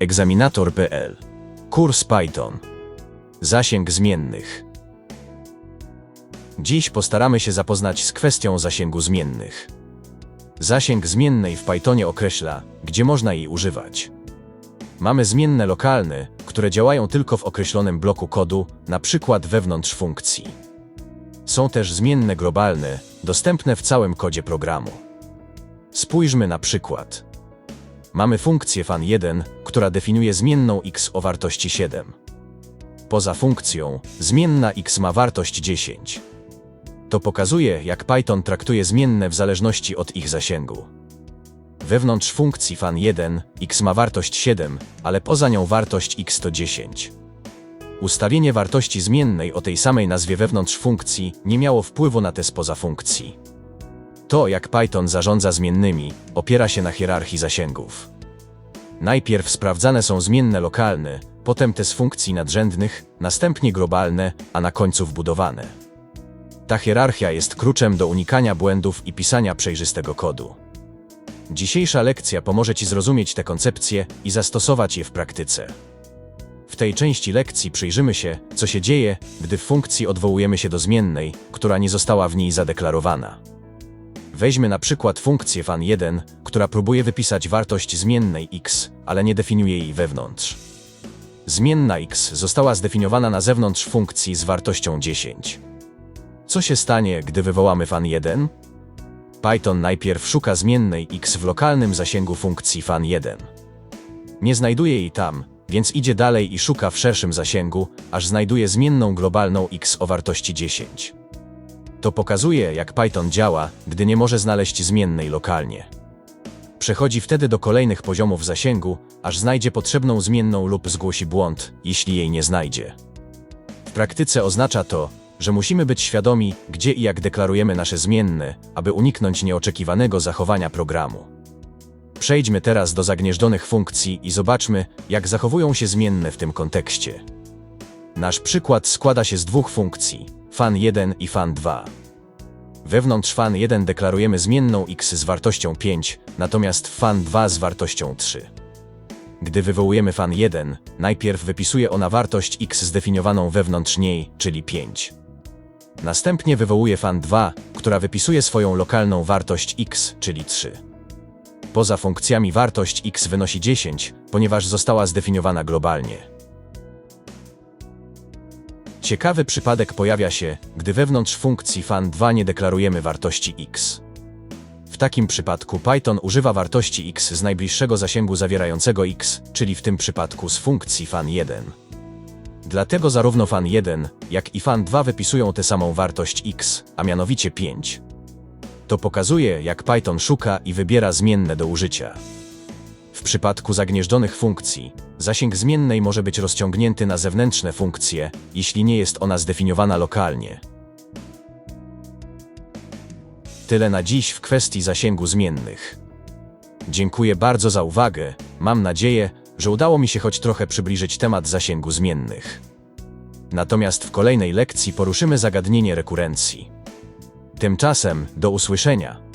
Egzaminator.pl Kurs Python Zasięg zmiennych Dziś postaramy się zapoznać z kwestią zasięgu zmiennych. Zasięg zmiennej w Pythonie określa, gdzie można jej używać. Mamy zmienne lokalne, które działają tylko w określonym bloku kodu, przykład wewnątrz funkcji. Są też zmienne globalne, dostępne w całym kodzie programu. Spójrzmy na przykład. Mamy funkcję fan1, która definiuje zmienną x o wartości 7. Poza funkcją, zmienna x ma wartość 10. To pokazuje, jak Python traktuje zmienne w zależności od ich zasięgu. Wewnątrz funkcji fan1 x ma wartość 7, ale poza nią wartość x to 10. Ustawienie wartości zmiennej o tej samej nazwie wewnątrz funkcji nie miało wpływu na te spoza funkcji. To, jak Python zarządza zmiennymi, opiera się na hierarchii zasięgów. Najpierw sprawdzane są zmienne lokalne, potem te z funkcji nadrzędnych, następnie globalne, a na końcu wbudowane. Ta hierarchia jest kluczem do unikania błędów i pisania przejrzystego kodu. Dzisiejsza lekcja pomoże Ci zrozumieć te koncepcje i zastosować je w praktyce. W tej części lekcji przyjrzymy się, co się dzieje, gdy w funkcji odwołujemy się do zmiennej, która nie została w niej zadeklarowana. Weźmy na przykład funkcję fan1, która próbuje wypisać wartość zmiennej x, ale nie definiuje jej wewnątrz. Zmienna x została zdefiniowana na zewnątrz funkcji z wartością 10. Co się stanie, gdy wywołamy fan1? Python najpierw szuka zmiennej x w lokalnym zasięgu funkcji fan1. Nie znajduje jej tam, więc idzie dalej i szuka w szerszym zasięgu, aż znajduje zmienną globalną x o wartości 10. To pokazuje, jak Python działa, gdy nie może znaleźć zmiennej lokalnie. Przechodzi wtedy do kolejnych poziomów zasięgu, aż znajdzie potrzebną zmienną lub zgłosi błąd, jeśli jej nie znajdzie. W praktyce oznacza to, że musimy być świadomi, gdzie i jak deklarujemy nasze zmienne, aby uniknąć nieoczekiwanego zachowania programu. Przejdźmy teraz do zagnieżdżonych funkcji i zobaczmy, jak zachowują się zmienne w tym kontekście. Nasz przykład składa się z dwóch funkcji: fan1 i fan2. Wewnątrz fan1 deklarujemy zmienną x z wartością 5, natomiast fan2 z wartością 3. Gdy wywołujemy fan1, najpierw wypisuje ona wartość x zdefiniowaną wewnątrz niej, czyli 5. Następnie wywołuje fan2, która wypisuje swoją lokalną wartość x, czyli 3. Poza funkcjami wartość x wynosi 10, ponieważ została zdefiniowana globalnie. Ciekawy przypadek pojawia się, gdy wewnątrz funkcji fan2 nie deklarujemy wartości x. W takim przypadku Python używa wartości x z najbliższego zasięgu zawierającego x, czyli w tym przypadku z funkcji fan1. Dlatego zarówno fan1, jak i fan2 wypisują tę samą wartość x, a mianowicie 5. To pokazuje, jak Python szuka i wybiera zmienne do użycia. W przypadku zagnieżdżonych funkcji, zasięg zmiennej może być rozciągnięty na zewnętrzne funkcje, jeśli nie jest ona zdefiniowana lokalnie. Tyle na dziś w kwestii zasięgu zmiennych. Dziękuję bardzo za uwagę. Mam nadzieję, że udało mi się choć trochę przybliżyć temat zasięgu zmiennych. Natomiast w kolejnej lekcji poruszymy zagadnienie rekurencji. Tymczasem do usłyszenia.